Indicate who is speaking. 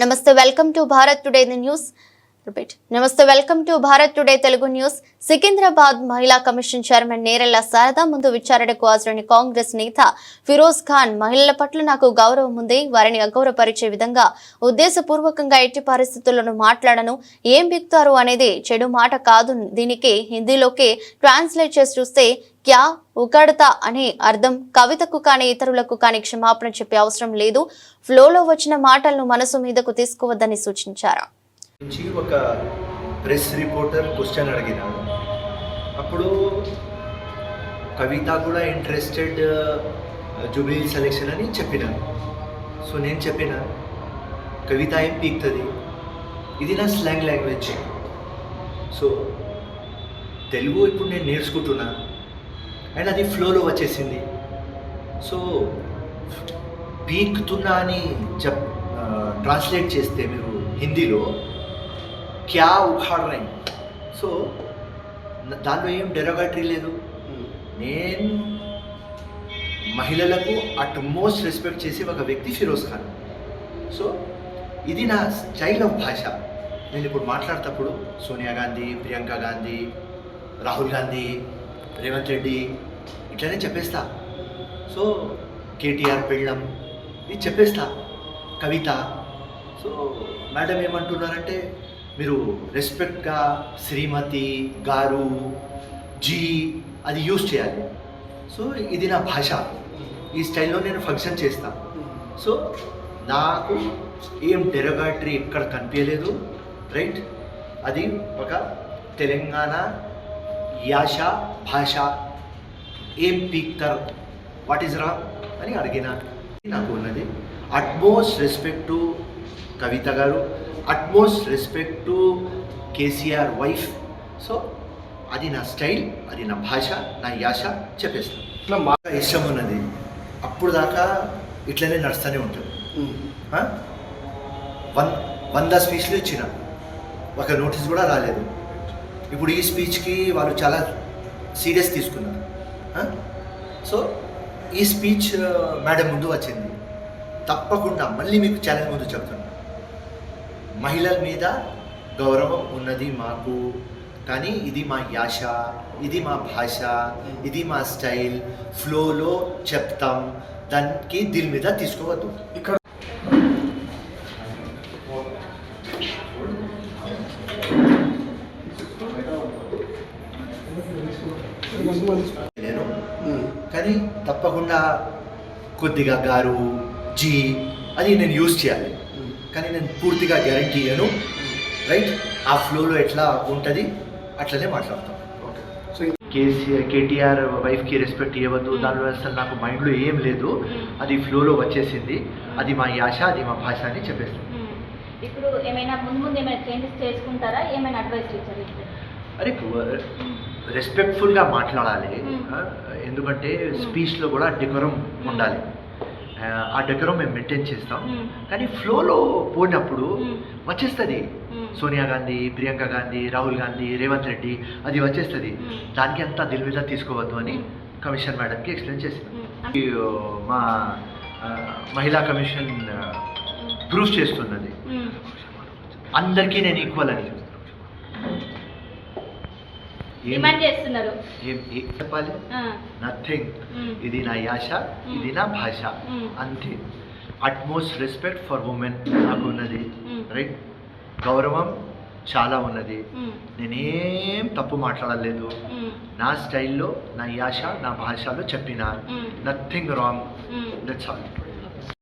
Speaker 1: నమస్తే welcome to Bharat today the news. Repeat నమస్తే welcome to Bharat today Telugu news Secunderabad మహిళా commission chairman Nerella Sharada ముందు విచారణకు హాజరైన కాంగ్రెస్ నేత ఫిరోజ్ ఖాన్ మహిళల పట్ల నాకు గౌరవం ఉంది వారిని అగౌరవపరిచే విధంగా ఉద్దేశపూర్వకంగా ఎట్టి పరిస్థితులను మాట్లాడను ఏం బిక్తారు అనేది చెడు మాట కాదు దీనికి హిందీలోకి ట్రాన్స్లేట్ చేసి చూస్తే క్యా ఉకడతా అనే అర్థం కవితకు కానీ ఇతరులకు కానీ క్షమాపణ చెప్పే అవసరం లేదు ఫ్లోలో వచ్చిన మాటలను మనసు మీదకు తీసుకోవద్దని సూచించారు
Speaker 2: నుంచి ఒక ప్రెస్ రిపోర్టర్ క్వశ్చన్ అడిగినాడు అప్పుడు కవిత కూడా ఇంట్రెస్టెడ్ జూబ్లీ సెలెక్షన్ అని చెప్పినాను సో నేను చెప్పిన కవిత ఏం పీక్తుంది? ఇది నా స్లాంగ్ లాంగ్వేజ్ సో తెలుగు ఇప్పుడు నేను నేర్చుకుంటున్నా. అండ్ అది ఫ్లోలో వచ్చేసింది. సో పీక్తున్నా అని చెప్ uh, ట్రాన్స్లేట్ చేస్తే మీరు హిందీలో క్యా ఉఖాడ్ రై సో దానిలో ఏం డెరోగటరీ లేదు. నేను మహిళలకు అట్మోస్ట్ రెస్పెక్ట్ చేసి ఒక వ్యక్తి ఫిరోజ్ ఖాన్. సో ఇది నా స్టైల్ ఆఫ్ భాష. నేను ఇప్పుడు మాట్లాడేటప్పుడు సోనియా గాంధీ ప్రియాంక గాంధీ రాహుల్ గాంధీ రేవంత్ రెడ్డి ఇట్లనే చెప్పేస్తా. సో కేటీఆర్ పెళ్ళం ఇది చెప్పేస్తా. కవిత. సో మేడం ఏమంటున్నారంటే మీరు రెస్పెక్ట్గా శ్రీమతి గారు జీ అది యూజ్ చేయాలి. సో ఇది నా భాష. ఈ స్టైల్లో నేను ఫంక్షన్ చేస్తాను సో నాకు ఏం డెరగాటరీ ఎక్కడ కనిపించలేదు రైట్? అది ఒక తెలంగాణ యాష భాష. ఏం పీక్తారు వాట్ ఈస్ రా అని అడిగిన. నాకు ఉన్నది utmost respect to Kavitha garu utmost respect to KCR wife so అది నా స్టైల్ అది నా భాష నా యాష చెప్పేస్తాను.
Speaker 3: ఇట్లా
Speaker 2: బాగా ఇష్టం ఉన్నది. అప్పుడు దాకా ఇట్లనే నడుస్తూనే ఉంటుంది? వన్ వంద స్పీచ్లు ఇచ్చిన. ఒక నోటీస్ కూడా రాలేదు. ఇప్పుడు ఈ స్పీచ్కి వాళ్ళు చాలా సీరియస్ తీసుకున్నారు? సో ఈ స్పీచ్ మేడం ముందు వచ్చింది. తప్పకుండా మళ్ళీ మీకు ఛానల్ ముందు చెప్తాను. మహిళల మీద గౌరవం ఉన్నది మాకు. కానీ ఇది మా యాష ఇది మా భాష ఇది మా స్టైల్ ఫ్లోలో చెప్తాం. దానికి దీని మీద తీసుకోవద్దు.
Speaker 3: ఇక్కడ
Speaker 2: నేను. కానీ తప్పకుండా కొద్దిగా గారు జీ అది నేను యూజ్ చేయాలి. కానీ నేను పూర్తిగా గ్యారంటీ ఇయ్యను. రైట్ ఆ ఫ్లోలో ఎట్లా ఉంటుంది అట్లనే మాట్లాడతాం.
Speaker 3: ఓకే సో
Speaker 2: కేసీఆర్ కేటీఆర్ వైఫ్కి రెస్పెక్ట్ ఇవ్వద్దు దానివల్ల అసలు నాకు మైండ్లో ఏం లేదు. అది ఫ్లోలో వచ్చేసింది. అది మా యాష అది మా భాష అని చెప్పేస్తాను
Speaker 4: మ్మ్. ఇప్పుడు ఏమైనా ముందు ముందు ఏమైనా చేంజెస్ చేసుకుంటారా? ఏమైనా అడ్వైస్ ఇచ్చారు
Speaker 2: అరే రెస్పెక్ట్ఫుల్గా మాట్లాడాలి. ఎందుకంటే స్పీచ్లో కూడా డెకోరం ఉండాలి. ఆ, డెకోరం మేము మెయింటైన్ చేస్తాం. కానీ ఫ్లోలో పోయినప్పుడు. వచ్చేస్తుంది. సోనియా గాంధీ ప్రియాంక గాంధీ రాహుల్ గాంధీ రేవంత్ రెడ్డి అది వచ్చేస్తుంది. దానికి అంతా దిల్ మీద తీసుకోవద్దు అని కమిషన్ మేడంకి ఎక్స్ప్లెయిన్. ఈ, మా మహిళా కమిషన్ ప్రూఫ్ చేస్తున్నది. అందరికీ నేను ఈక్వల్ అని
Speaker 4: డిమాండ్ చేస్తున్నారు
Speaker 2: చెప్పాలి. నథింగ్. ఇది నా యాష ఇది నా భాష. అంతే అట్మోస్ట్ రెస్పెక్ట్ ఫర్ ఉమెన్ నాకు ఉన్నది. రైట్ గౌరవం చాలా ఉన్నది. నేనేం తప్పు మాట్లాడలేదు. నా స్టైల్లో నా యాష నా భాషలో చెప్పిన. Nothing wrong. That's all